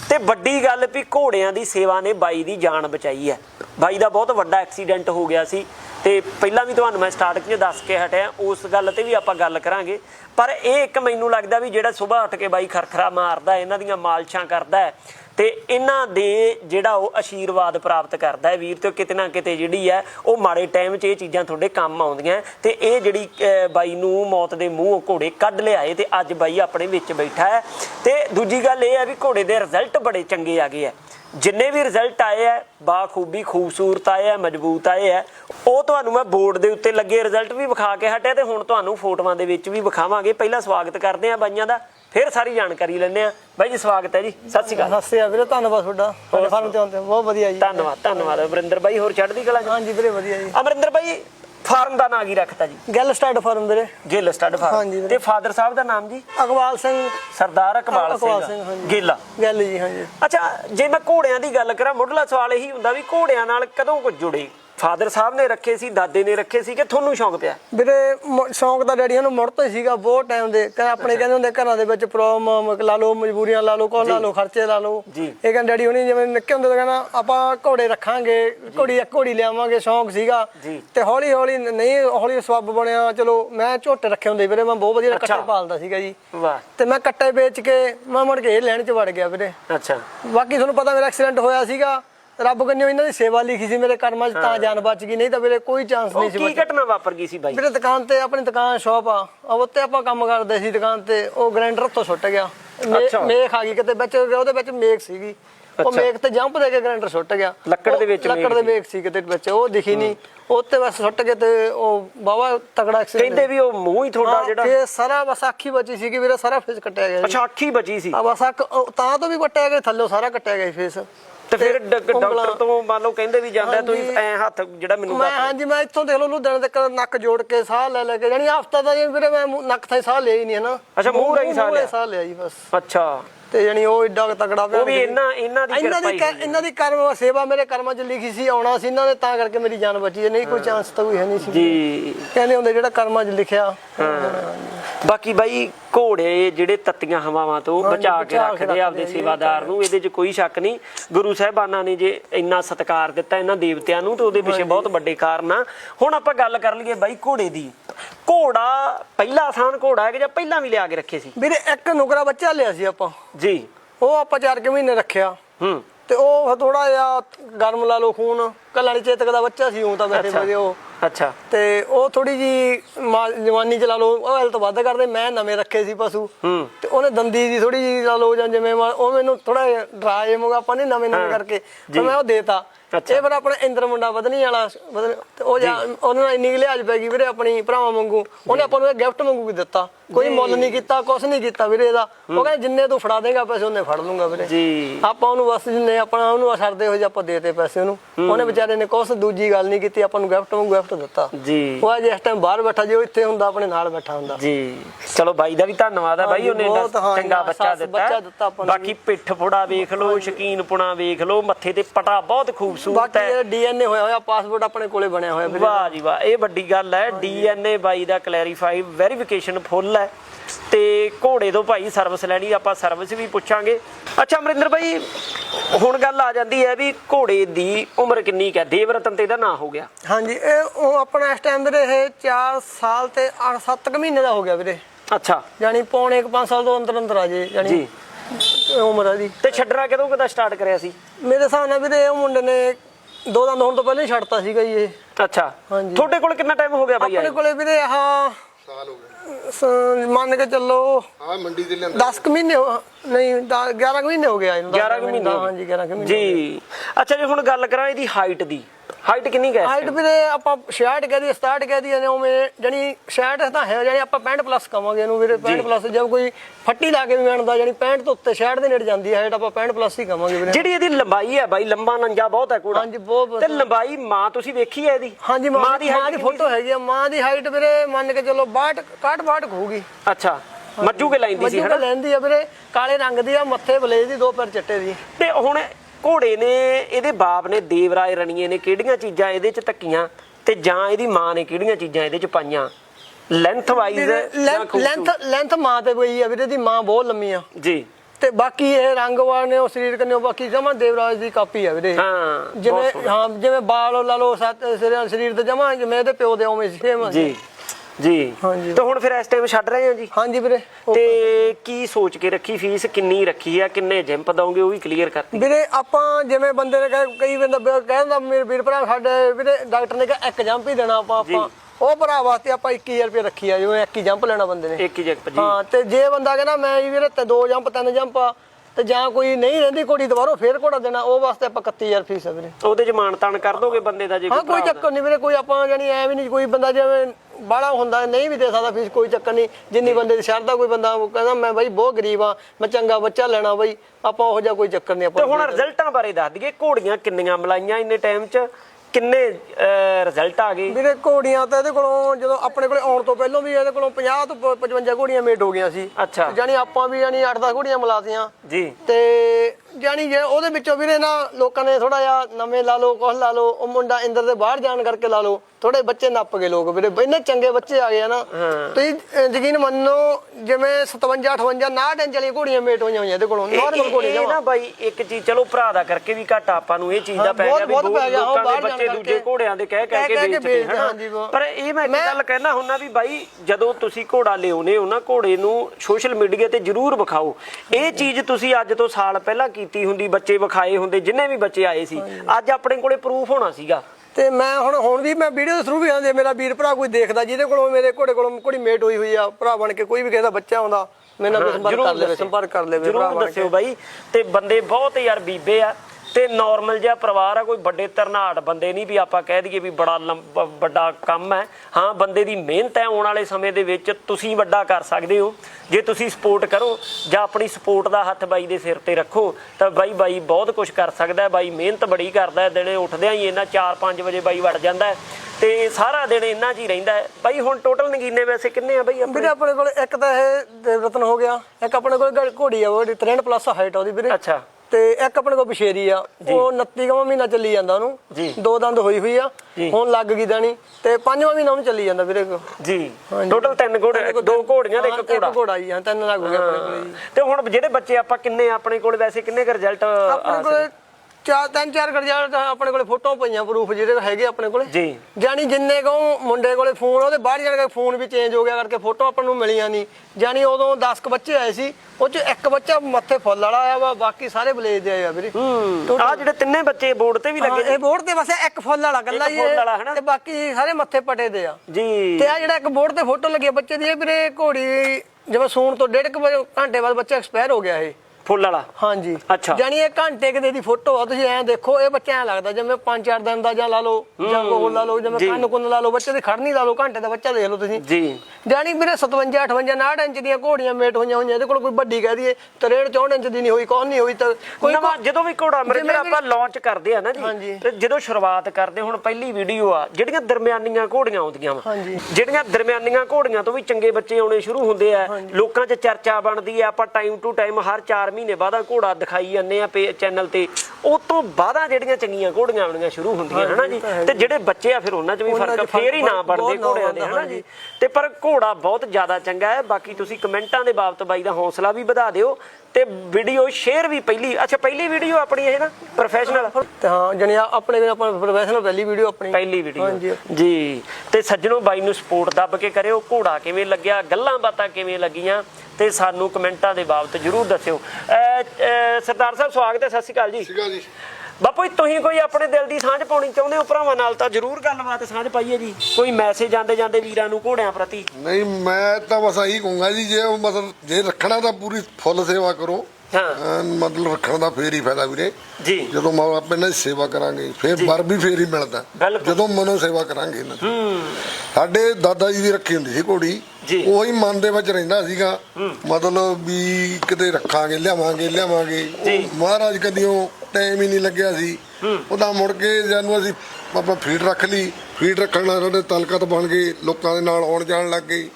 ਤੇ ਵੱਡੀ ਗੱਲ ਵੀ ਘੋੜਿਆਂ ਦੀ ਸੇਵਾ ਨੇ ਬਾਈ ਦੀ ਜਾਨ ਬਚਾਈ ਹੈ। ਬਾਈ ਦਾ ਬਹੁਤ ਵੱਡਾ ਐਕਸੀਡੈਂਟ ਹੋ ਗਿਆ ਸੀ ਤੇ ਪਹਿਲਾਂ ਵੀ ਤੁਹਾਨੂੰ ਮੈਂ ਸਟਾਰਟਿੰਗ 'ਚ ਦੱਸ ਕੇ ਹਟਿਆ, ਉਸ ਗੱਲ ਤੇ ਵੀ ਆਪਾਂ ਗੱਲ ਕਰਾਂਗੇ। ਪਰ ਇਹ ਇੱਕ ਮੈਨੂੰ ਲੱਗਦਾ ਵੀ ਜਿਹੜਾ ਸਵੇਰ ਉੱਠ ਕੇ ਬਾਈ ਖਰਖਰਾ ਮਾਰਦਾ, ਇਹਨਾਂ ਦੀਆਂ ਮਾਲਸ਼ਾਂ ਕਰਦਾ ਤੇ ਇਹਨਾਂ ਦੇ ਜਿਹੜਾ ਉਹ ਆਸ਼ੀਰਵਾਦ ਪ੍ਰਾਪਤ ਕਰਦਾ ਹੈ। ਵੀਰ ਤੇ ਕਿਤੇ ਨਾ ਕਿਤੇ ਜਿਹੜੀ ਹੈ, ਉਹ ਮਾੜੇ ਟਾਈਮ 'ਚ ਇਹ ਚੀਜ਼ਾਂ ਤੁਹਾਡੇ ਕੰਮ ਆਉਂਦੀਆਂ। ਤੇ ਇਹ ਜਿਹੜੀ ਬਾਈ ਨੂੰ ਮੌਤ ਦੇ ਮੂੰਹੋਂ ਘੋੜੇ ਕੱਢ ਲਿਆਏ ਤੇ ਅੱਜ ਬਾਈ ਆਪਣੇ ਵਿੱਚ ਬੈਠਾ ਹੈ। ਤੇ ਦੂਜੀ ਗੱਲ ਇਹ ਹੈ ਵੀ ਘੋੜੇ ਦੇ ਰਿਜ਼ਲਟ ਬੜੇ ਚੰਗੇ ਆ ਗਏ ਆ ਜਿੰਨੇ ਵੀ ਰਿਜ਼ਲਟ ਆਏ ਆ ਬਾਖੂਬੀ ਖੂਬਸੂਰਤ ਆਏ ਆ ਮਜ਼ਬੂਤ ਆਏ ਆ ਉਹ ਤੁਹਾਨੂੰ ਮੈਂ ਬੋਰਡ ਦੇ ਉੱਤੇ ਲੱਗੇ ਰਿਜ਼ਲਟ ਵੀ ਵਿਖਾ ਕੇ ਹਟਿਆ ਤੇ ਹੁਣ ਤੁਹਾਨੂੰ ਫੋਟੋਆਂ ਦੇ ਵਿੱਚ ਵੀ ਵਿਖਾਵਾਂਗੇ। ਪਹਿਲਾਂ ਸਵਾਗਤ ਕਰਦੇ ਆ ਬਾਈਆਂ ਦਾ। ਫਿਰ ਸਾਰੀ ਜਾਣਕਾਰੀ ਲੈਂਦੇ ਆ ਬਾਈ ਜੀ ਸਵਾਗਤ ਹੈ ਜੀ। ਸਤਿ ਸ਼੍ਰੀ ਅਕਾਲ। ਸਤਿ ਸ਼੍ਰੀ ਅਕਾਲ ਵੀਰੇ ਧੰਨਵਾਦ ਤੁਹਾਡਾ। ਫਾਰਮ ਤੇ ਆਉਂਦੇ। ਬਹੁਤ ਵਧੀਆ ਜੀ। ਧੰਨਵਾਦ ਧੰਨਵਾਦ। ਅਮਰਿੰਦਰ ਬਾਈ ਹੋਰ ਚੜ੍ਹਦੀ ਕਲਾ ਜੀ ਹਾਂਜੀ ਵੀਰੇ ਵਧੀਆ ਜੀ। ਅਮਰਿੰਦਰ ਬਾਈ ਫਾਰਮ ਦਾ ਨਾਂ ਕੀ ਰੱਖਤਾ ਜੀ? ਗੱਲ ਸਟਾਰਟ ਫਾਰਮ ਵੀਰੇ। Gill stud farm. ਤੇ ਫਾਦਰ ਸਾਹਿਬ ਦਾ ਨਾਮ ਜੀ? ਅਕਵਾਲ ਸਿੰਘ। ਸਰਦਾਰ ਇਕਬਾਲ ਸਿੰਘ। ਗਿੱਲ ਗੱਲ ਜੀ ਹਾਂਜੀ। ਅੱਛਾ ਜੇ ਮੈਂ ਘੋੜਿਆਂ ਦੀ ਗੱਲ ਕਰਾਂ ਮੁੱਢਲਾ ਸਵਾਲ ਇਹੀ ਹੁੰਦਾ ਵੀ ਘੋੜਿਆਂ ਨਾਲ ਕਦੋਂ ਕੁ ਜੁੜੇ? ਫਾਦਰ ਸਾਹਿਬ ਨੇ ਰੱਖੇ ਸੀ ਦਾਦੇ ਨੇ ਰੱਖੇ ਸੀ ਕਿ ਤੁਹਾਨੂੰ ਸ਼ੌਂਕ ਪਿਆ? ਵੀਰੇ ਮ- ਸ਼ੌਂਕ ਤਾਂ ਡੈਡੀਆਂ ਨੂੰ ਮੁੜ ਤੋਂ ਹੀ ਸੀਗਾ ਬਹੁਤ ਟਾਈਮ ਦੇ। ਕਹਿੰਦੇ ਆਪਣੇ ਕਹਿੰਦੇ ਹੁੰਦੇ ਘਰਾਂ ਦੇ ਵਿੱਚ ਪ੍ਰੋਬਲਮ ਲਾ ਲਓ ਮਜਬੂਰੀਆਂ ਲਾ ਲਓ ਕੋਲ ਲਾ ਲਓ ਖਰਚੇ ਲਾ ਲਓ। ਜੀ। ਇਹ ਕਹਿੰਦੇ ਡੈਡੀ ਹੁਣੀ ਜਿਵੇਂ ਨਿੱਕੇ ਹੁੰਦੇ ਤਾਂ ਕਹਿੰਦਾ ਆਪਾਂ ਘੋੜੇ ਰੱਖਾਂਗੇ ਘੋੜੀ ਇੱਕ ਘੋੜੀ ਲਿਆਵਾਂਗੇ ਸ਼ੌਂਕ ਸੀਗਾ। ਜੀ। ਤੇ ਹੌਲੀ ਹੌਲੀ ਨਹੀਂ ਹੌਲੀ ਸਬੱਬ ਬਣਿਆ ਚਲੋ ਮੈਂ ਝੋਟੇ ਰੱਖੇ ਹੁੰਦੇ ਵੀਰੇ ਮੈਂ ਬਹੁਤ ਵਧੀਆ ਅੱਛਾ। ਕੱਟੇ ਪਾਲਦਾ ਸੀਗਾ ਜੀ। ਵਾਹ। ਤੇ ਮੈਂ ਕੱਟੇ ਵੇਚ ਕੇ ਮੈਂ ਮੁੜ ਕੇ ਇਹ ਲੈਣ ਚ ਵੜ ਗਿਆ ਵੀਰੇ। ਅੱਛਾ। ਬਾਕੀ ਤੁਹਾਨੂੰ ਪਤਾ ਮੇਰਾ ਐਕਸੀਡੈਂਟ ਹੋਇਆ ਸੀਗਾ ਰੱਬ ਕੰਨਿਓ ਇਹਨਾਂ ਦੀ ਸੇਵਾ ਲਿਖੀ ਸੀ ਮੇਰੇ ਕਰਮਾਂ 'ਚ ਤਾਂ ਜਾਨ ਬਚ ਗਈ ਨਹੀਂ ਤਾਂ ਵੀਰੇ ਕੋਈ ਚਾਂਸ ਨਹੀਂ ਸੀ ਕੀ ਘਟਨਾ ਵਾਪਰ ਗਈ ਸੀ ਬਾਈ? ਵੀਰੇ ਦੁਕਾਨ ਤੇ ਆਪਣੀ ਦੁਕਾਨ ਸ਼ਾਪ ਆ। ਉਹ ਉੱਤੇ ਆਪਾਂ ਕੰਮ ਕਰਦੇ ਸੀ ਦੁਕਾਨ ਤੇ ਉਹ ਗ੍ਰਾਈਂਡਰ ਤੋਂ ਸੁੱਟ ਗਿਆ। ਮੇ- ਅੱਛਾ। ਮੇਖ ਆ ਗਈ ਕਿਤੇ ਵਿੱਚ ਉਹਦੇ ਵਿੱਚ ਮੇਖ ਸੀਗੀ। ਉਹ ਅੱਛਾ। ਮੇਖ ਤੇ ਜੰਪ ਦੇ ਕੇ ਗ੍ਰਾਈਂਡਰ ਸੁੱਟ ਗਿਆ। ਲੱਕੜ ਦੇ ਉਹ ਵਿੱਚ ਲੱਕੜ ਮੇਖ ਦੇ ਸੀ। ਮੇਖ ਸੀ ਕਿਤੇ ਵਿੱਚ ਉਹ ਦਿਖੀ ਨਹੀਂ। ਉੱਤੇ ਬਸ ਸੁੱਟ ਕੇ ਤੇ ਉਹ ਬਾਵਾ ਤਗੜਾ ਐਕਸੀਡੈਂਟ ਕਹਿੰਦੇ ਵੀ ਉਹ ਮੂੰਹ ਹੀ ਤੁਹਾਡਾ ਜਿਹੜਾ ਸਾਰਾ ਬਸ ਅੱਖੀ ਬਚੀ ਸੀਗੀ ਵੀਰੇ ਸਾਰਾ ਫੇਸ ਕੱਟਿਆ ਗਿਆ ਜੀ। ਅੱਛਾ ਅੱਖੀ ਬਚੀ ਸੀ। ਆ ਬਸ ਉਹ ਤਾਂ ਤੋਂ ਵੀ ਕੱਟਿਆ ਗਿਆ ਥੱਲੇ ਸਾਰਾ ਕੱਟਿਆ ਗਿਆ ਫੇਸ ਤੇ ਫਿਰ ਡਾਕਟਰ ਤੋਂ ਮੰਨ ਲਓ ਕਹਿੰਦੇ ਵੀ ਜਾਂਦਾ ਤੁਸੀਂ। ਐ ਹੱਥ ਜਿਹੜਾ ਮੈਨੂੰ ਮੈਂ ਹਾਂਜੀ ਮੈਂ ਇੱਥੋਂ ਦੇਖ ਲਓ ਲੁਧਿਆਣੇ ਤੱਕ ਨੱਕ ਜੋੜ ਕੇ ਸਾਹ ਲੈ ਲੈ ਕੇ ਜਾਨੀ ਹਫਤਾ ਦਾ ਜੀ ਵੀਰੇ ਮੈਂ ਨੱਕ ਥਾਈ ਸਾਹ ਲਿਆ ਹੀ ਨਹੀਂ ਹਨਾ? ਅੱਛਾ, ਮੂੰਹ ਰਾਹੀਂ ਸਾਹ ਲਿਆ। ਸਾਹ ਲਿਆ ਜੀ ਬਸ। ਅੱਛਾ। ਤੇ ਜਾਨੀ ਉਹ ਏਡਾ ਕੁ ਤਗੜਾ ਉਹ ਵੀ ਇਹਨਾਂ ਇਹਨਾਂ ਦੀ ਇਹਨਾਂ ਦੀ ਹੀ ਹੈ। ਇਹਨਾਂ ਦੀ ਕਰਮ ਸੇਵਾ ਮੇਰੇ ਕਰਮਾਂ 'ਚ ਲਿਖੀ ਸੀ ਆਉਣਾ ਸੀ ਇਹਨਾਂ ਨੇ ਤਾਂ ਕਰਕੇ ਮੇਰੀ ਜਾਨ ਬਚੀ ਹੈ ਨਹੀਂ ਕੋਈ ਚਾਂਸ ਤਾਂ ਕੋਈ ਹੈ ਨਹੀਂ ਸੀ। ਜੀ। ਕਹਿੰਦੇ ਹੁੰਦੇ ਜਿਹੜਾ ਕਰਮਾਂ 'ਚ ਲਿਖਿਆ। ਬਾਕੀ ਬਾਈ ਘੋੜੇ ਜਿਹੜੇ ਤੱਤੀਆਂ ਹਵਾਵਾਂ ਤੋਂ ਬਚਾ ਕੇ ਰੱਖਦੇ ਆਪਦੇ ਸੇਵਾਦਾਰ ਨੂੰ ਇਹਦੇ 'ਚ ਕੋਈ ਸ਼ੱਕ ਨਹੀਂ। ਗੁਰੂ ਸਾਹਿਬਾਨਾਂ ਨੇ ਜੇ ਇੰਨਾ ਸਤਿਕਾਰ ਦਿੱਤਾ ਇਹਨਾਂ ਦੇਵਤਿਆਂ ਨੂੰ ਤੇ ਉਹਦੇ ਪਿੱਛੇ ਬਹੁਤ ਵੱਡੇ ਕਾਰਨ ਆ। ਹੁਣ ਆਪਾਂ ਗੱਲ ਕਰ ਲਈਏ ਬਾਈ ਘੋੜੇ ਦੀ। ਘੋੜਾ ਪਹਿਲਾ ਆਸਾਨ ਘੋੜਾ ਹੈ ਕਿ ਜਾਂ ਪਹਿਲਾਂ ਵੀ ਲਿਆ ਕੇ ਰੱਖੇ ਸੀ? ਵੀਰੇ ਇੱਕ ਨੁਕਰਾ ਬੱਚਾ ਲਿਆ ਸੀ ਆਪਾਂ। ਜੀ। ਉਹ ਆਪਾਂ ਚਾਰ ਕੁ ਮਹੀਨੇ ਰੱਖਿਆ। ਹੂੰ। ਤੇ ਉਹ ਥੋੜਾ ਜਿਹਾ ਗਰਮ ਲਾ ਲਓ ਖੂਨ। ਕੱਲਾਣੀ ਚੇਤਕ ਦਾ ਬੱਚਾ ਸੀ ਉਹ ਤਾਂ ਬੈਠੇ ਅੱਛਾ। ਬੈਠੇ ਉਹ। ਅੱਛਾ। ਤੇ ਉਹ ਥੋੜੀ ਜੀ ਜਵਾਨੀ ਚ ਲਾ ਲਓ ਉਹ ਹਲ ਤੋਂ ਵੱਧ ਕਰਦੇ ਮੈਂ ਨਵੇਂ ਰੱਖੇ ਸੀ ਪਸ਼ੂ। ਹੂੰ। ਤੇ ਉਹਨੇ ਦੰਦੀ ਦੀ ਥੋੜੀ ਜੀ ਲਾ ਲਓ ਜਾਂ ਜਿਵੇਂ ਉਹ ਮੈਨੂੰ ਥੋੜਾ ਡਰਾ ਜੇ ਮੋਗਾ ਆਪਾਂ ਨੇ ਨਵੇਂ ਨਵੇਂ ਕਰਕੇ। ਤੇ ਮੈਂ ਉਹ ਦੇਤਾ। ਇਹ ਫਿਰ ਆਪਣਾ ਇੰਦਰ ਮੁੰਡਾ ਵਧਣੀ ਵਾਲਾ ਉਹ ਜਾਂ। ਉਹਨਾਂ ਨਾਲ ਇੰਨੀ ਕੁ ਲਿਹਾਜ਼ ਪੈ ਗਈ ਵੀਰੇ ਆਪਣੀ ਭਰਾਵਾਂ ਵਾਂਗੂ। ਉਹਨੇ ਆਪਾਂ ਨੂੰ ਇਹ ਗਿਫਟ ਵਾਂਗੂ ਵੀ ਦਿੱਤਾ। ਕੋਈ ਮੁੱਲ ਨਹੀਂ। ਕੀਤਾ ਕੁਛ ਨਹੀਂ ਕੀਤਾ ਵੀਰੇ ਇਹਦਾ। ਉਹ ਕਹਿੰਦਾ ਜਿੰਨੇ ਤੂੰ ਫੜਾ ਦੇਗਾ ਪੈਸੇ ਉਹਨੇ ਫੜ ਲੂੰਗਾ ਵੀਰੇ। ਜੀ। ਆਪਾਂ ਉਹਨੂੰ ਬਸ ਜਿੰਨੇ ਆਪਣਾ ਉਹਨੂੰ ਛੱਡਦੇ ਹੋ ਜੇ ਆਪਾਂ ਦੇਤੇ ਪੈਸੇ ਉਹਨੂੰ। ਉਹਨੇ ਵਿਚਾਰੇ ਨੇ ਕੁਛ ਦੂਜੀ ਗੱਲ ਨਹੀਂ ਕੀਤੀ ਆਪਾਂ ਨੂੰ ਗਿਫਟ ਵਾਂਗੂ ਗਿਫਟ ਦਿੱਤਾ। ਜੀ। ਉਹ ਅੱਜ ਇਸ ਟਾਈਮ ਬਾਹਰ ਬੈਠਾ ਜੇ ਉਹ ਇੱਥੇ ਹੁੰਦਾ ਆਪਣੇ ਨਾਲ ਬੈਠਾ ਹੁੰਦਾ। ਜੀ। ਚਲੋ ਬਾਈ ਦਾ ਵੀ ਧੰਨਵਾਦ ਆ ਬਾਈ ਉਹਨੇ ਚੰਗਾ ਬੱਚਾ ਦਿੱਤਾ। ਨੂੰ ਬਾਕੀ ਪਿੱਠ ਪੁੜਾ ਵੇਖ ਲਓ ਸ਼ਕੀਨ ਪੁਣਾ ਵੇਖ ਲਓ ਮੱਥੇ ਤੇ ਪਟਾ ਬਹੁਤ ਖੂਬਸੂਰਤ ਬਾਕੀ ਹੈ। ਇਹ ਡੀਐਨਏ ਹੋਇਆ ਹੋਇਆ ਪਾਸਪੋਰਟ ਆਪਣੇ ਕੋਲੇ ਬਣਿਆ ਹੋਇਆ ਵੀਰੇ। ਵਾਹ ਜੀ ਵਾਹ ਇਹ ਵੱਡੀ ਗੱਲ ਹੈ ਡੀਐਨਏ ਬਾਈ ਦਾ ਕਲੈਰੀਫਾਈ ਵੈਰੀਫਿਕੇਸ਼ਨ ਫੁੱਲ ਹੈ ਤੇ ਘੋੜੇ ਤੋਂ ਭਾਈ ਸਰਵਿਸ ਲੈਣੀ ਆਪਾਂ ਸਰਵਿਸ ਵੀ ਪੁੱਛਾਂਗੇ। ਅੱਛਾ ਅਮਰਿੰਦਰ ਭਾਈ ਹੁਣ ਗੱਲ ਆ ਜਾਂਦੀ ਹੈ ਵੀ ਘੋੜੇ ਦੀ ਉਮਰ ਕਿੰਨੀ ਕੁ ਹੈ? ਦੇਵਰਤਨ ਤੇ ਇਹਦਾ ਨਾਂ ਹੋ ਗਿਆ। ਹਾਂਜੀ ਇਹ ਉਹ ਆਪਣਾ ਇਸ ਟਾਈਮ ਵੀਰੇ ਇਹ 4 ਸਾਲ ਤੇ 8-7 ਕੁ ਮਹੀਨੇ ਦਾ ਹੋ ਗਿਆ ਵੀਰੇ। ਅੱਛਾ। ਯਾਨੀ ਪੌਣੇ 5 ਸਾਲ ਤੋਂ ਅੰਦਰ ਅੰਦਰ ਆ ਜੇ ਯਾਨੀ ਜੀ। ਉਮਰ ਆ ਦੀ ਤੇ ਛੱਡਣਾ ਕਦੋਂ ਕਦਾ ਸਟਾਰਟ ਕਰਿਆ ਸੀ? ਮੇਰੇ ਹਿਸਾਬ ਨਾਲ ਵੀਰੇ ਉਹ ਮੁੰਡੇ ਨੇ ਦੋ ਦੰਦ ਹੋਣ ਤੋਂ ਪਹਿਲਾਂ ਹੀ ਛੱਡਤਾ ਸੀਗਾ ਜੀ ਇਹ। ਅੱਛਾ। ਹਾਂਜੀ। ਤੁਹਾਡੇ ਕੋਲ ਕਿੰਨਾ ਟਾਈਮ ਹੋ ਗਿਆ ਬਾਈ ਆਪਣੇ ਕੋਲੇ ਵੀਰੇ ਆਹ ਸਾਲ ਹੋ ਗਏ। ਸ- ਮੰਨ ਕੇ ਚੱਲੋ ਹਾਂ ਮੰਡੀ ਦੇ ਲਿਆਂਦਾ। 10 ਕੁ ਮਹੀਨੇ ਹੋ- ਨਹੀਂ 11 ਕੁ ਮਹੀਨੇ ਹੋ ਗਿਆ ਇਹਨੂੰ 11 ਕੁ ਮਹੀਨੇ। ਹਾਂਜੀ 11 ਕੁ ਮਹੀਨੇ ਜੀ। ਅੱਛਾ ਜੇ ਹੁਣ ਗੱਲ ਕਰਾਂ ਇਹਦੀ ਹਾਈਟ ਦੀ। ਹਾਈਟ ਕਿੰਨੀ ਕੁ ਹੈ ਹਾਈਟ ਵੀਰੇ ਆਪਾਂ 66 ਕਹਿ ਦਈਏ 67 ਕਹਿ ਦਈਏ ਨੇ ਉਵੇਂ ਜਾਨੀ 66 ਤਾਂ ਹੈ ਜਾਨੀ ਆਪਾਂ 65 ਪਲੱਸ ਕਵਾਂਗੇ ਇਹਨੂੰ ਵੀਰੇ 65 ਪਲੱਸ ਜੇ ਕੋਈ ਫੱਟੀ ਲਾ ਕੇ ਵੀ ਬਣਦਾ ਜਾਨੀ 65 ਤੋਂ ਉੱਤੇ 66 ਦੇ ਨੇੜੇ ਜਾਂਦੀ ਹੈ ਹਾਈਟ ਆਪਾਂ 65 ਪਲੱਸ ਹੀ ਕਵਾਂਗੇ ਵੀਰੇ। ਜਿਹੜੀ ਇਹਦੀ ਲੰਬਾਈ ਹੈ ਬਾਈ ਲੰਬਾ ਨੰਜਾ ਬਹੁਤ ਹੈ ਘੋੜਾ। ਹਾਂਜੀ, ਬਹੁਤ ਤੇ ਲੰਬਾਈ ਮਾਂ ਤੁਸੀਂ ਵੇਖੀ ਹੈ ਇਹਦੀ? ਹਾਂਜੀ ਮਾਂ ਦੀ height ਦੀ ਫੋਟੋ ਹੈਗੀ ਮਾਂ ਦੀ ਹਾਈਟ ਵੀਰੇ ਮੰਨ ਕੇ ਚੱਲੋ 62 61 62 ਹੋਊਗੀ। ਅੱਛਾ ਮੱਜੂ ਕੇ ਲਾਈਂਦੀ ਸੀ ਮੱਜੂ ਹਨਾ ਕੇ ਲੈਂਦੀ ਆ ਵੀਰੇ ਕਾਲੇ ਰੰਗ ਦੀ ਆ ਮੱਥੇ ਬਲੇਜ ਦੀ ਦੋ ਪੈਰ ਚਿੱਟੇ ਦੀ। ਤੇ ਹੁਣ ਘੋੜੇ ਨੇ ਇਹਦੇ ਬਾਪ ਨੇ ਦੇਵਰਾਏ ਰਣੀਏ ਨੇ ਕਿਹੜੀਆਂ ਚੀਜ਼ਾਂ ਇਹਦੇ ਚ ਤੱਕੀਆਂ ਤੇ ਜਾਂ ਇਹਦੀ ਮਾਂ ਨੇ ਕਿਹੜੀਆਂ ਚੀਜ਼ਾਂ ਇਹਦੇ ਚ ਪਾਈਆਂ? ਲੈਂਥ ਵਾਈਜ਼ ਲੈਂਥ ਲੈਂਥ ਮਾਂ ਤੇ ਪਈ ਆ ਵੀਰੇ ਦੀ ਮਾਂ ਬਹੁਤ ਲੰਮੀ ਆ। ਜੀ। ਤੇ ਬਾਕੀ ਇਹ ਰੰਗ ਵਾਲੇ ਉਹ ਸਰੀਰ ਕੰਨਿਓ ਬਾਕੀ ਜਮਾ ਦੇਵਰਾਜ ਦੀ ਕਾਪੀ ਆ ਵੀਰੇ। ਹਾਂ ਜਿਵੇਂ। ਹਾਂ ਜਿਵੇਂ ਬਾਲ ਲਾ ਸੱਤ ਸਰੀਰ ਸਰੀਰ ਤੇ ਜਮਾ ਜਿਵੇਂ ਇਹਦੇ ਪਿਓ ਦੇ ਉਵੇਂ ਸੇਮ ਜੀ। ਜੀ। ਹਾਂਜੀ। ਤੇ ਹੁਣ ਫਿਰ ਇਸ ਟਾਈਮ ਛੱਡ ਰਹੇ ਆ ਜੀ? ਹਾਂਜੀ ਵੀਰੇ। ਉਹ- ਤੇ ਕੀ ਸੋਚ ਕੇ ਰੱਖੀ ਫੀਸ? ਕਿੰਨੀ ਰੱਖੀ ਆ? ਕਿੰਨੇ ਜਿੰਪ ਦੋਗੇ ਉਹ ਵੀ ਕਲੀਅਰ ਕਰਤੀ। ਵੀਰੇ ਆਪਾਂ ਜਿਵੇਂ ਬੰਦੇ ਨੇ ਕਹਿ- ਕਈ ਬੰਦਾ ਬ- ਕਹਿੰਦਾ ਮੇਰੇ ਵੀਰ ਭਰਾ ਸਾਡੇ ਵੀਰੇ ਡਾਕਟਰ ਨੇ ਕਿਹਾ ਇੱਕ ਜੰਪ ਹੀ ਦੇਣਾ ਆਪਾਂ ਆਪਾਂ। ਉਹ ਭਰਾ ਵਾਸਤੇ ਆਪਾਂ 21000 ਰੁਪਏ ਰੱਖੀ ਆ ਜਿਵੇਂ ਇੱਕ ਹੀ ਜੰਪ ਲੈਣਾ ਬੰਦੇ ਨੇ। ਇੱਕ ਹੀ ਜੰਪ ਜੀ। ਹਾਂ ਤੇ ਜੇ ਬੰਦਾ ਕਹਿੰਦਾ ਮੈਂ ਜੀ ਵੀਰੇ ਤੇ ਦੋ ਜੰਪ ਤਿੰਨ ਜੰਪ ਆ ਤੇ ਜਾਂ ਕੋਈ ਨਹੀਂ ਰਹਿੰਦੀ ਘੋੜੀ ਦੁਬਾਰਾ ਫੇਰ ਘੋੜਾ ਦੇਣਾ ਉਹ ਵਾਸਤੇ ਆਪਾਂ 31000 ਫੀਸ ਆ ਵੀਰੇ ਉਹਦੇ ਚ ਮਾਣ ਤਾਣ ਕਰ ਦੋਗੇ ਬੰਦੇ ਦਾ ਜੇ ਹਾਂ ਕੋਈ ਚੱਕਰ ਨਹੀਂ ਵੀਰੇ ਕੋਈ ਆਪਾਂ ਜਾਨੀ ਐ ਵੀ ਨਹੀਂ ਕੋਈ ਬੰਦਾ ਜਿਵੇਂ ਬਾਹਲਾ ਹੁੰਦਾ ਨਹੀਂ ਵੀ ਦੇ ਸਕਦਾ ਫੀਸ ਕੋਈ ਚੱਕਰ ਨਹੀਂ। ਜਿੰਨੀ ਬੰਦੇ ਦੀ ਸ਼ਰਧਾ ਕੋਈ ਬੰਦਾ ਉਹ ਕਹਿੰਦਾ ਮੈਂ ਬਾਈ ਬਹੁਤ ਗਰੀਬ ਆ ਮੈਂ ਚੰਗਾ ਬੱਚਾ ਲੈਣਾ ਬਾਈ। ਆਪਾਂ ਉਹੋ ਜਿਹਾ ਕੋਈ ਚੱਕਰ ਨਹੀਂ ਤੇ ਆਪਾਂ ਹੁਣ ਰਿਜ਼ਲਟਾਂ ਬਾਰੇ ਦੱਸ ਦਈਏ ਘੋੜੀਆਂ ਕਿੰਨੀਆਂ ਮਲਾਈਆਂ ਇੰਨੇ ਟਾਈਮ 'ਚ? ਕਿੰਨੇ ਰਿਜ਼ਲਟ ਆ ਗਏ? ਵੀਰੇ ਘੋੜੀਆਂ ਤਾਂ ਇਹਦੇ ਕੋਲੋਂ ਜਦੋਂ ਆਪਣੇ ਕੋਲੇ ਆਉਣ ਤੋਂ ਪਹਿਲਾਂ ਵੀ ਇਹਦੇ ਕੋਲੋਂ 50 ਤੋਂ ਪ- 55 ਘੋੜੀਆਂ ਮੇਟ ਹੋ ਗਈਆਂ ਸੀ। ਅੱਛਾ। ਜਾਨੀ ਆਪਾਂ ਵੀ ਜਾਨੀ 8-10 ਘੋੜੀਆਂ ਮਿਲਾਤੀਆਂ ਜੀ। ਤੇ ਜਾਣੀ ਜੇ ਉਹਦੇ ਵਿੱਚੋਂ ਵੀਰੇ ਨਾ ਲੋਕਾਂ ਨੇ ਥੋੜਾ ਜਿਹਾ ਨਵੇਂ ਲਾ ਲਓ ਕੁਛ ਲਾ ਲਓ ਉਹ ਮੁੰਡਾ ਇੰਦਰ ਦੇ ਬਾਹਰ ਜਾਣ ਕਰਕੇ ਲਾ ਲਓ ਥੋੜੇ ਬੱਚੇ ਨੱਪ ਗਏ ਲੋਕ ਵੀਰੇ ਇੰਨੇ ਚੰਗੇ ਬੱਚੇ ਆ ਗਏ ਆ ਨਾ। ਤੁਸੀਂ ਅਹ, ਯਕੀਨ ਮੰਨੋ ਜਿਵੇਂ 57 58 59 ਇੰਚ ਵਾਲੀਆਂ ਘੋੜੀਆਂ ਮੇਟ ਹੋਈਆਂ ਹੋਈਆਂ ਇਹਦੇ ਕੋਲੋਂ ਨਾਰਮਲ ਘੋੜੀਆਂ ਇਹ ਨਾ ਜਮਾਂ। ਬਾਈ ਇੱਕ ਚੀਜ਼ ਚਲੋ ਭਰਾ ਦਾ ਕਰਕੇ ਵੀ ਘੱਟ ਆਪਾਂ ਨੂੰ ਇਹ ਚੀਜ਼ ਦਾ ਹਾਂ, ਪੈ ਬਹੁਤ- ਗਿਆ ਵੀ ਬਹੁਤ ਪੈ ਗਿਆ, ਉਹ ਲੋਕਾਂ ਦੇ ਬਾਹਰ ਬੱਚੇ ਦੂਜੇ ਘੋੜਿਆਂ ਦੇ ਕਹਿ ਕਹਿ ਕੇ ਕੇ ਵੇਚਦੇ ਵੇਚਦੇ, ਹਨਾ? ਹਾਂਜੀ। ਪਰ ਇਹ ਮੈਂ ਇੱਕ ਮੈਂ- ਗੱਲ ਕਹਿਣਾ ਹੁੰਨਾ ਵੀ ਬਾਈ ਜਦੋਂ ਤੁਸੀਂ ਘੋੜਾ ਲਿਆਉਨੇ ਹੋ ਨਾ ਘੋੜੇ ਨੂੰ ਸੋਸ਼ਲ ਮੀਡੀਆ ਤੇ ਜ਼ਰੂਰ ਵਿਖਾਓ। ਇਹ ਚੀਜ਼ ਤੁਸੀਂ ਅੱਜ ਤੋਂ ਸਾਲ ਪਹਿਲਾਂ ਕੀਤੀ ਹੁੰਦੀ ਬੱਚੇ ਵਿਖਾਏ ਹੁੰਦੇ ਜਿੰਨੇ ਵੀ ਬੱਚੇ ਆਏ ਸੀ ਅੱਜ ਆਪਣੇ ਕੋਲੇ ਪ੍ਰੂਫ ਹੋਣਾ ਸੀਗਾ। ਤੇ ਮੈਂ ਹੁਣ ਹੁਣ ਵੀ ਮੈਂ ਵੀਡੀਓ ਦੇ ਥਰੂ ਵੀ ਆਂਦੇ ਮੇਰਾ ਵੀਰ ਭਰਾ ਕੋਈ ਦੇਖਦਾ ਜਿਹਦੇ ਕੋਲੋਂ ਮੇਰੇ ਘੋੜੇ ਕੋਲੋਂ ਘੋੜੀ ਮੇਟ ਹੋਈ ਹੋਈ ਆ ਭਰਾ ਬਣ ਕੇ ਕੋਈ ਵੀ ਕਿਸੇ ਦਾ ਬੱਚਾ ਆਉਂਦਾ ਮੇਰੇ ਨਾਲ ਕੋਈ ਸੰਪਰਕ ਕਰ ਲਵੇ ਸੰਪਰਕ ਕਰ ਲਵੇ ਭਰਾ ਬਣ ਕੇ। ਦੱਸਿਓ ਬਾਈ ਤੇ ਬੰਦੇ ਬਹੁਤ ਯਾਰ ਬੀਬੇ ਆ ਤੇ ਨਾਰਮਲ ਜਿਹਾ ਪਰਿਵਾਰ ਆ ਕੋਈ ਵੱਡੇ ਤਰਨਾਟ ਬੰਦੇ ਨਹੀਂ ਵੀ ਆਪਾਂ ਕਹਿ ਦਈਏ ਵੀ ਬੜਾ ਵੱਡਾ ਕੰਮ ਹੈ। ਹਾਂ ਬੰਦੇ ਦੀ ਮਿਹਨਤ ਹੈ ਆਉਣ ਵਾਲੇ ਸਮੇਂ ਦੇ ਵਿੱਚ ਤੁਸੀਂ ਵੱਡਾ ਕਰ ਸਕਦੇ ਹੋ। ਜੇ ਤੁਸੀਂ ਸਪੋਰਟ ਕਰੋ ਜਾਂ ਆਪਣੀ ਸਪੋਰਟ ਦਾ ਹੱਥ ਬਾਈ ਦੇ ਸਿਰ ਤੇ ਰੱਖੋ ਤਾਂ ਬਾਈ ਬਾਈ ਬਹੁਤ ਕੁਝ ਕਰ ਸਕਦਾ ਬਾਈ ਮਿਹਨਤ ਬੜੀ ਕਰਦਾ ਦਿਨੇ ਉੱਠਦਿਆਂ ਹੀ ਇਹਨਾਂ 4-5 ਵਜੇ ਬਾਈ ਵੜ ਜਾਂਦਾ ਤੇ ਸਾਰਾ ਦਿਨ ਇਹਨਾਂ 'ਚ ਹੀ ਰਹਿੰਦਾ ਹੈ। ਬਾਈ ਹੁਣ ਟੋਟਲ ਨਗੀਨੇ ਵੈਸੇ ਕਿੰਨੇ ਆ ਬਾਈ ਵੀਰੇ ਆਪਣੇ ਕੋਲ ਇੱਕ ਤਾਂ ਇਹ ਦੇਵਰਤਨ ਹੋ ਗਿਆ ਇੱਕ ਆਪਣੇ ਕੋਲ ਘੋੜੀ ਆ ਉਹ 63 ਪਲੱਸ ਹਾਈਟ ਆ ਉਹਦੀ ਵੀਰੇ। ਅੱਛਾ। ਤੇ ਇੱਕ ਆਪਣੇ ਕੋਲ ਬਸ਼ੇਰੀ ਆ। ਉਹ 29 ਕਵਾਂ ਮਹੀਨਾ ਚੱਲੀ ਜਾਂਦਾ। ਉਹਨੂੰ। ਦੋ ਦੰਦ ਹੋਈ ਹੋਈ ਆ। ਹੁਣ ਲੱਗ ਗਈ ਦਾਣੀ। ਤੇ ਪੰਜਵਾਂ ਮਹੀਨਾ ਉਹਨੂੰ ਚੱਲੀ ਜਾਂਦਾ ਵੀਰੇ। ਜੀ। ਟੋਟਲ ਤਿੰਨ ਘੋੜੇ ਦੋ ਘੋੜੀਆਂ ਤੇ ਇੱਕ ਘੋੜਾ। ਹਾਂ ਤਿੰਨ ਲੱਗ ਗਏ ਆਪਣੇ ਕੋਲ ਜੀ ਤੇ ਹੁਣ ਜਿਹੜੇ ਬੱਚੇ ਆਪਾਂ ਕਿੰਨੇ ਆਪਣੇ ਕੋਲ ਵੈਸੇ ਕਿੰਨੇ ਕ ਰਿਜ਼ਲਟ ਆਪਣੇ ਕੋਲ ਚਾਰ ਤਿੰਨ ਚਾਰ ਗਰਜਾਲ ਆਪਣੇ ਕੋਲੇ ਫੋਟੋਆਂ ਪਈਆਂ ਪ੍ਰੂਫ ਜਿਹੜੇ ਹੈਗੇ ਆਪਣੇ ਕੋਲੇ। ਜੀ। ਜਾਨੀ ਜਿੰਨੇ ਕੋ ਮੁੰਡੇ ਕੋਲੇ ਫੋਨ ਉਹਦੇ ਬਾਹਰ ਜਾਣ ਕੇ ਫੋਨ ਵੀ ਚੇਂਜ ਹੋ ਗਿਆ ਕਰਕੇ ਫੋਟੋ ਆਪਾਂ ਨੂੰ ਮਿਲੀਆਂ ਨਹੀਂ। ਜਾਨੀ ਉਦੋਂ 10 ਕ ਬੱਚੇ ਆਏ ਸੀ ਉਹ ਚ ਇੱਕ ਬੱਚਾ ਮੱਥੇ ਫੁੱਲ ਵਾਲਾ ਆਇਆ ਵਾ ਬਾਕੀ ਸਾਰੇ ਬਲੇਜ ਦੇ ਆਏ ਆ ਵੀਰੇ। ਹੂੰ। ਆ ਜਿਹੜੇ ਤਿੰਨੇ ਬੱਚੇ ਬੋਰਡ ਤੇ ਵੀ ਹਾਂ, ਲੱਗੇ ਇਹ ਬੋਰਡ ਤੇ ਬਸ ਇੱਕ ਫੁੱਲ ਵਾਲਾ ਗੱਲਾ ਹਨਾ? ਤੇ ਬਾਕੀ ਸਾਰੇ ਮੱਥੇ ਪਟੇ ਦੇ ਆ। ਜੀ। ਤੇ ਆ ਜਿਹੜਾ ਇੱਕ ਬੋਰਡ ਤੇ ਫੋਟੋ ਲੱਗੀ ਬੱਚੇ ਦੀ ਇਹ ਵੀਰੇ ਘੋੜੀ ਜਿਵੇਂ ਸੂਣ ਤੋਂ ਡੇਢ ਕੁ ਘੰਟੇ ਬਾਅਦ ਬੱਚਾ ਐਕਸਪਾਇਰ ਹੋ ਗਿਆ ਇਹ। ਫੁੱਲ ਵਾਲਾ ਹਾਂਜੀ ਅੱਛਾ। ਜਾਨੀ ਇਹ ਘੰਟੇ ਕੁ ਦੀ ਫੋਟੋ ਆ ਤੁਸੀਂ ਐਂ ਦੇਖੋ ਇਹ ਬੱਚਾ ਐਂ ਲੱਗਦਾ ਜਿਵੇਂ 5-4 ਦਿਨ ਦਾ ਜਾਂ ਲਾ ਲਓ ਜਾਂ ਕੋਲ ਲਾ ਲਓ ਜਿਵੇਂ। ਕੰਨ ਕੁੰਨ ਲਾ ਲਓ ਬੱਚੇ ਦੀ ਖੜ ਨਹੀਂ ਲਾ ਲਓ ਘੰਟੇ ਦਾ ਬੱਚਾ ਦੇਖ ਲਓ ਤੁਸੀਂ ਜੀ ਜਾਨੀ ਵੀਰੇ 57 58 59 ਇੰਚ ਦੀਆਂ ਘੋੜੀਆਂ ਮੇਟ ਹੋਈਆਂ ਹੋਈਆਂ ਇਹਦੇ ਕੋਲ ਕੋਈ ਵੱਡੀ ਕਹਿ ਦਈਏ 63 64 ਇੰਚ ਦੀ ਨਹੀਂ ਹੋਈ ਕੌਣ ਨਹੀਂ ਹੋਈ ਤਾਂ ਕੋਈ ਜਦੋਂ ਵੀ ਘੋੜਾ ਮੇਰੇ ਜਿਵੇਂ ਆਪਾਂ ਲਾਂਚ ਕਰਦੇ ਆ ਨਾ ਜੀ। ਤੇ ਜਦੋਂ ਸ਼ੁਰੂਆਤ ਕਰਦੇ ਹੁਣ ਪਹਿਲੀ ਵੀਡੀਓ ਆ ਜਿਹੜੀਆਂ ਦਰਮਿਆਨੀਆਂ ਘੋੜੀਆਂ ਆਉਂਦੀਆਂ ਵਾ। ਜਿਹੜੀਆਂ ਦਰਮਿਆਨੀਆਂ ਘੋੜੀਆਂ ਤੋਂ ਵੀ ਚੰਗੇ ਬੱਚੇ ਆਉਣੇ ਸ਼ੁਰੂ ਹੁੰਦੇ ਆ ਲੋਕਾਂ 'ਚ ਚਰਚਾ ਬਣਦੀ ਆ ਆਪਾਂ ਟਾਈਮ ਟੂ ਟਾਈਮ ਹਰ 4 ਮਹੀਨੇ ਬਾਅਦ ਘੋੜਾ ਦਿਖਾਈ ਜਾਂਦੇ ਆ ਚੈਨਲ ਤੇ। ਉਹ ਤੋਂ ਬਾਅਦਾਂ ਜਿਹੜੀਆਂ ਚੰਗੀਆਂ ਘੋੜੀਆਂ ਆਉਣੀਆਂ ਸ਼ੁਰੂ ਹੁੰਦੀਆਂ ਹਨਾ ਜੀ? ਤੇ ਜਿਹੜੇ ਬੱਚੇ ਆ ਫਿਰ ਉਹਨਾਂ 'ਚ ਵੀ ਫ਼ਰਕ ਫੇਰ ਹੀ ਨਾ ਬਣਦੇ ਘੋੜਿਆਂ ਦੇ ਹਨਾ ਜੀ? ਤੇ ਪਰ ਘੋੜਾ ਬਹੁਤ ਜ਼ਿਆਦਾ ਚੰਗਾ ਹੈ। ਬਾਕੀ ਤੁਸੀਂ ਕਮੈਂਟਾਂ ਦੇ ਬਾਬਤ ਬਾਈ ਦਾ ਹੌਸਲਾ ਵੀ ਵਧਾ ਦਿਓ ਤੇ ਵੀਡੀਓ ਸ਼ੇਅਰ ਵੀ ਪਹਿਲੀ ਅੱਛਾ ਪਹਿਲੀ ਵੀਡੀਓ ਆਪਣੀ ਇਹ ਨਾ ਪ੍ਰੋਫੈਸ਼ਨਲ ਤੇ ਹਾਂ ਆ- ਆਪਣੇ ਆਪਾਂ ਪ੍ਰੋਫੈਸ਼ਨਲ ਪਹਿਲੀ ਵੀਡੀਓ ਆਪਣੀ। ਪਹਿਲੀ ਵੀਡੀਓ। ਜੀ। ਤੇ ਸੱਜਣੋ ਬਾਈ ਨੂੰ ਸਪੋਰਟ ਦੱਬ ਕੇ ਕਰਿਓ। ਘੋੜਾ ਕਿਵੇਂ ਲੱਗਿਆ? ਗੱਲਾਂ ਬਾਤਾਂ ਕਿਵੇਂ ਲੱਗੀਆਂ? ਤੇ ਸਾਨੂੰ ਕਮੈਂਟਾਂ ਦੇ ਬਾਬਤ ਜਰੂਰ ਦੱਸਿਓ। ਸਰਦਾਰ ਸਾਹਿਬ ਸਵਾਗਤ ਹੈ ਸਤਿ ਸ਼੍ਰੀ ਅਕਾਲ ਜੀ। ਸੀਗਾ ਜੀ। ਬਾਪੂ ਜੀ ਤੁਸੀਂ ਕੋਈ ਆਪਣੇ ਦਿਲ ਦੀ ਸਾਂਝ ਪਾਉਣੀ ਚਾਹੁੰਦੇ ਹੋ? ਭਰਾਵਾਂ ਨਾਲ ਤਾਂ ਜਰੂਰ ਗੱਲਬਾਤ ਸਾਂਝ ਪਾਈਏ ਜੀ। ਕੋਈ ਮੈਸੇਜ ਆਂਦੇ ਜਾਂਦੇ ਵੀਰਾਂ ਨੂੰ ਘੋੜਿਆਂ ਪ੍ਰਤੀ? ਨਹੀਂ ਮੈਂ ਤਾਂ ਬਸ ਇਹੀ ਕਹੂੰਗਾ ਜੀ ਜੇ ਮਤਲਬ ਜੇ ਰੱਖਣਾ ਤਾਂ ਪੂਰੀ ਫੁੱਲ ਸੇਵਾ ਕਰੋ। ਹਾਂ। ਐਨ ਮਤਲਬ ਰੱਖਣ ਦਾ ਫੇਰ ਹੀ ਫਾਇਦਾ ਵੀਰੇ। ਜੀ। ਜਦੋਂ ਮਾਂ ਬਾਪ ਇਹਨਾਂ ਦੀ ਸੇਵਾ ਕਰਾਂਗੇ ਫੇਰ ਵਰ ਵੀ ਫੇਰ ਹੀ ਮਿਲਦਾ। ਬਿਲਕੁਲ। ਜਦੋਂ ਮਨੋਂ ਸੇਵਾ ਕਰਾਂਗੇ ਇਹਨਾਂ ਦੀ। ਹੂੰ। ਸਾਡੇ ਦਾਦਾ ਜੀ ਦੀ ਰੱਖੀ ਹੁੰਦੀ ਸੀ ਘੋੜੀ। ਜੀ। ਉਹੀ ਮਨ ਦੇ ਵਿੱਚ ਰਹਿੰਦਾ ਸੀਗਾ। ਮਤਲਬ ਵੀ ਕਿਤੇ ਰੱਖਾਂਗੇ ਲਿਆਵਾਂਗੇ ਲਿਆਵਾਂਗੇ। ਜੀ। ਉਹ ਮਹਾਰਾਜ ਕਦੀਓ ਟਾਈਮ ਹੀ ਨਹੀਂ ਲੱਗਿਆ ਸੀ। ਉਹਦਾ ਮੁੜ ਕੇ ਜਾਨੂੰ ਅਸੀਂ ਆਪਾਂ ਫੀਡ ਰੱਖ ਲਈ ਫੀਡ ਰੱਖਣ ਨਾਲ ਉਹਦੇ ਤਲਕਤ ਬਣ ਗਏ। ਲੋਕਾਂ ਦੇ ਨਾਲ ਆਉਣ ਜਾਣ ਲੱਗ ਗਈ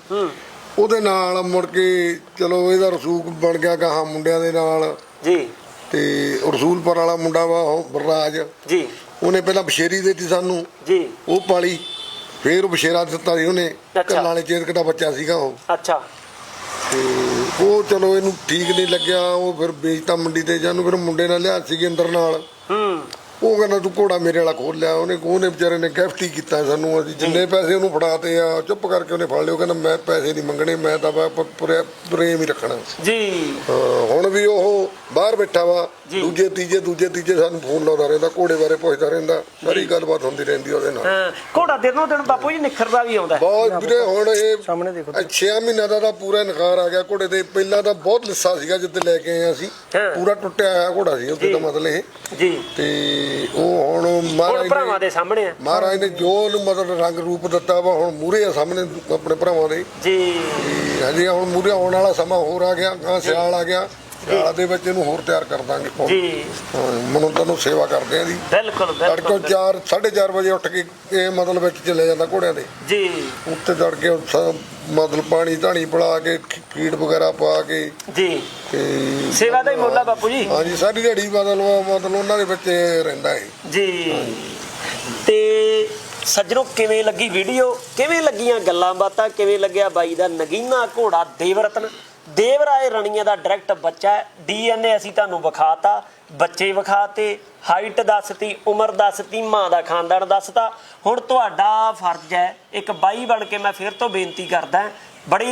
ਉਹਦੇ ਨਾਲ ਮੁੜ ਕੇ ਚਲੋ ਇਹਦਾ ਰਸੂਖ ਬਣ ਗਿਆ ਗਾਹਾਂ ਮੁੰਡਿਆਂ ਦੇ ਨਾਲ। ਜੀ। ਤੇ ਰਸੂਲਪੁਰ ਵਾਲਾ ਮੁੰਡਾ ਵਾ ਉਹ ਬਰਰਾਜ ਜੀ। ਉਹਨੇ ਪਹਿਲਾਂ ਬਸ਼ੇਰੀ ਦਿੱਤੀ ਸਾਨੂੰ। ਜੀ। ਉਹ ਪਾਲੀ। ਫੇਰ ਉਹ ਬਸ਼ੇਰਾ ਦਿੱਤਾ ਸੀ ਉਹਨੇ। ਅੱਛਾ। ਕੱਲਾਂ ਨੇ ਚੇਤਕ ਦਾ ਬੱਚਾ ਸੀਗਾ ਉਹ। ਅੱਛਾ। ਤੇ ਉਹ ਚਲੋ ਇਹਨੂੰ ਠੀਕ ਨਹੀਂ ਲੱਗਿਆ। ਉਹ ਫਿਰ ਵੇਚਤਾ ਮੰਡੀ ਤੇ ਜਾਨੂੰ ਫਿਰ ਮੁੰਡੇ ਨਾਲ ਲਿਆ ਸੀ ਅੰਦਰ ਨਾਲ। ਹੂੰ। ਉਹ ਕਹਿੰਦਾ ਤੂੰ ਘੋੜਾ ਮੇਰੇ ਵਾਲਾ ਖੋਲ ਲਿਆ। ਉਹਨੇ ਉਹਨੇ ਵਿਚਾਰੇ ਨੇ ਗਿਫਟ ਹੀ ਕੀਤਾ ਸਾਨੂੰ ਅਸੀਂ ਜਿੰਨੇ ਪੈਸੇ ਉਹਨੂੰ ਫੜਾਤੇ ਆ ਚੁੱਪ ਕਰਕੇ ਉਹਨੇ ਫੜ ਲਿਓ ਕਹਿੰਦਾ ਮੈਂ ਪੈਸੇ ਨਹੀਂ ਮੰਗਣੇ ਮੈਂ ਤਾਂ ਬਾ ਪ- ਪੁਰੇ- ਪ੍ਰੇਮ ਹੀ ਰੱਖਣਾ ਜੀ। ਹਾਂ, ਹੁਣ ਵੀ ਉਹ ਬਾਹਰ ਬੈਠਾ ਵਾ ਜੀ। ਦੂਜੇ ਤੀਜੇ ਦੂਜੇ ਤੀਜੇ ਸਾਨੂੰ ਫੋਨ ਲਾਉਂਦਾ ਰਹਿੰਦਾ ਘੋੜੇ ਬਾਰੇ ਪੁੱਛਦਾ ਰਹਿੰਦਾ ਸਾਰੀ ਗੱਲਬਾਤ ਹੁੰਦੀ ਰਹਿੰਦੀ ਉਹਦੇ ਨਾਲ। ਹਾਂ ਘੋੜਾ ਦਿਨੋਂ ਦਿਨ ਬਾਪੂ ਜੀ ਨਿਖਰਦਾ ਵੀ ਆਉਂਦਾ। ਹੈ। ਬਹੁਤ ਵੀਰੇ ਹੁਣ ਇਹ ਸਾਹਮਣੇ ਦੇਖੋ 6 ਮਹੀਨਿਆਂ ਦਾ ਤਾਂ ਪੂਰਾ ਨਿਖਾਰ ਆ ਗਿਆ। ਘੋੜੇ ਤੇ ਪਹਿਲਾਂ ਤਾਂ ਬਹੁਤ ਲਿੱਸਾ ਸੀਗਾ ਜਿੱਦ ਲੈ ਕੇ ਆਏ ਅਸੀਂ। ਹਾਂ। ਪੂਰਾ ਟੁੱਟਿਆ ਹੋਇਆ ਘੋੜਾ ਸੀ ਉਹਦੇ ਜੀ। ਦਾ ਮਤਲਬ ਇਹ। ਜੀ। ਤੇ ਉਹ ਹੁਣ ਹੁਣ ਮਹਾਰਾਜ ਭਰਾਵਾਂ ਦੇ ਸਾਹਮਣੇ ਆ। ਮਹਾਰਾਜ ਨੇ ਜੋ ਉਹਨੂੰ ਮਤਲਬ ਰੰਗ ਰੂਪ ਦਿੱਤਾ ਵਾ ਹੁਣ ਮੂਰੇ ਆ ਸਾਹਮਣੇ ਆਪਣੇ ਭਰਾਵਾਂ ਦੇ। ਜੀ। ਤੇ ਹਜੇ ਹੁਣ ਮੂਰੇ ਆਉਣ ਵਾਲਾ ਸਮਾਂ ਹੋਰ ਆ ਗਿਆ ਗਾਂ ਸਿਆਲ ਆ ਗਿਆ। ਸਿਆਲ ਦੇ ਵਿੱਚ ਇਹਨੂੰ ਹੋਰ ਤਿਆਰ ਕਰ ਦਾਂਗੇ। ਜੀ। ਹਾਂ, ਮਨੁੱਖਾਂ ਨੂੰ ਸੇਵਾ ਕਰਦੇ ਆ ਜੀ। ਬਿਲਕੁਲ ਤੜਕੇ ਬਿਲਕੁਲ। 4 4:30 ਵਜੇ ਉੱਠ ਕੇ ਇਹ ਮਤਲਬ ਵਿੱਚ ਚਲੇ ਜਾਂਦਾ ਘੋੜਿਆਂ ਦੇ ਜੀ। ਉੱਤੇ ਤੜਕੇ ਸ- ਮਤਲਬ ਪਾਣੀ ਧਾਣੀ ਪਿਲਾ ਕੇ ਫੀਡ ਵਗੈਰਾ ਪਾ ਕੇ। ਜੀ। ਤੇ ਸੇਵਾ ਦਾ ਹੀ ਮੁੱਲ ਆ ਬਾਪੂ ਜੀ। ਹਾਂਜੀ ਸਾਰੀ ਦਿਹਾੜੀ ਮਤਲਬ ਮਤਲਬ ਉਹਨਾਂ ਦੇ ਵਿੱਚ ਇਹ ਰਹਿੰਦਾ ਹੈ। ਜੀ। ਤੇ ਸੱਜਣੋ ਕਿਵੇਂ ਲੱਗੀ ਵੀਡੀਓ ਕਿਵੇਂ ਲੱਗੀਆਂ ਗੱਲਾਂ ਬਾਤਾਂ? ਕਿਵੇਂ ਲੱਗਿਆ ਬਾਈ ਦਾ ਨਗੀਨਾ ਘੋੜਾ ਦੇਵਰਤਨ? ਦੇਵਰਾਏ ਰਣੀਆਂ ਦਾ ਡਾਇਰੈਕਟ ਬੱਚਾ ਹੈ। ਡੀਐਨਏ ਅਸੀਂ ਤੁਹਾਨੂੰ ਵਿਖਾਤਾ। ਬੱਚੇ ਵਿਖਾਤੇ, ਹਾਈਟ ਦੱਸਤੀ, ਉਮਰ ਦੱਸਤੀ, ਮਾਂ ਦਾ ਖਾਨਦਾਨ ਦੱਸਤਾ। ਹੁਣ ਤੁਹਾਡਾ ਫਰਜ਼ ਹੈ, ਇੱਕ ਬਾਈ ਬਣ ਕੇ ਮੈਂ ਫਿਰ ਤੋਂ ਬੇਨਤੀ ਕਰਦਾ ਬੜੀ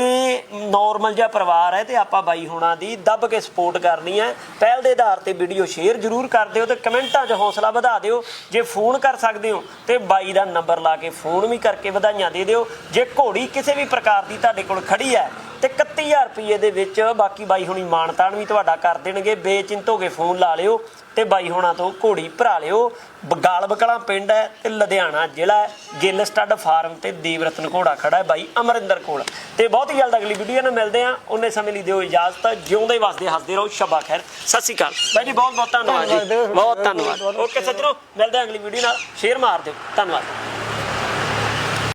ਨਾਰਮਲ ਜਿਹਾ ਪਰਿਵਾਰ ਹੈ ਤੇ ਆਪਾਂ ਬਾਈ ਹੋਣਾ ਦੀ ਦੱਬ ਕੇ ਸਪੋਰਟ ਕਰਨੀ ਹੈ। ਪਹਿਲ ਦੇ ਆਧਾਰ ਤੇ ਵੀਡੀਓ ਸ਼ੇਅਰ ਜ਼ਰੂਰ ਕਰ ਦਿਓ ਤੇ ਕਮੈਂਟਾਂ 'ਚ ਹੌਸਲਾ ਵਧਾ ਦਿਓ। ਜੇ ਫੋਨ ਕਰ ਸਕਦੇ ਹੋ ਤੇ ਬਾਈ ਦਾ ਨੰਬਰ ਲਾ ਕੇ ਫੋਨ ਵੀ ਕਰਕੇ ਵਧਾਈਆਂ ਦੇ ਦਿਓ। ਜੇ ਘੋੜੀ ਕਿਸੇ ਵੀ ਪ੍ਰਕਾਰ ਦੀ ਤੁਹਾਡੇ ਕੋਲ ਖੜੀ ਹੈ ਤੇ 31000 ਰੁਪਏ ਦੇ ਵਿੱਚ ਬਾਕੀ ਬਾਈ ਹੁਣੀ ਮਾਨਤਾਨ ਵੀ ਤੁਹਾਡਾ ਕਰ ਦੇਣਗੇ। ਬੇਚਿੰਤ ਹੋ ਕੇ ਫੋਨ ਲਾ ਲਿਓ ਤੇ ਬਾਈ ਹੋਣਾ ਤੋਂ ਘੋੜੀ ਭਰਾ ਲਿਓ। ਬਗਾਲ ਬਕਲਾ ਪਿੰਡ ਹੈ ਤੇ ਲੁਧਿਆਣਾ ਜ਼ਿਲ੍ਹਾ ਹੈ। ਗਿੱਲ ਸਟੱਡ ਫਾਰਮ ਤੇ ਦੇਵਰਤਨ ਘੋੜਾ ਖੜਾ ਹੈ ਬਾਈ ਅਮਰਿੰਦਰ ਕੋਲ। ਤੇ ਬਹੁਤ ਹੀ ਜਲਦ ਅਗਲੀ ਵੀਡੀਓ ਨਾਲ ਮਿਲਦੇ ਆ ਉਹਨੇ ਸਮੇਂ ਲਈ ਦਿਓ ਇਜਾਜ਼ਤ। ਜਿਉਂਦੇ ਵਸਦੇ ਹੱਸਦੇ ਰਹੋ। ਸ਼ਬਾ ਖੈਰ। ਸਤਿ ਸ਼੍ਰੀ ਅਕਾਲ। ਬਾਈ ਜੀ ਬਹੁਤ ਬਹੁਤ ਧੰਨਵਾਦ ਜੀ। ਬਹੁਤ ਧੰਨਵਾਦ। ਓਕੇ ਸੱਜਣੋ ਮਿਲਦੇ ਆ ਅਗਲੀ ਵੀਡੀਓ ਨਾਲ। ਸ਼ੇਅਰ ਮਾਰ ਦਿਓ। ਧੰਨਵਾਦ।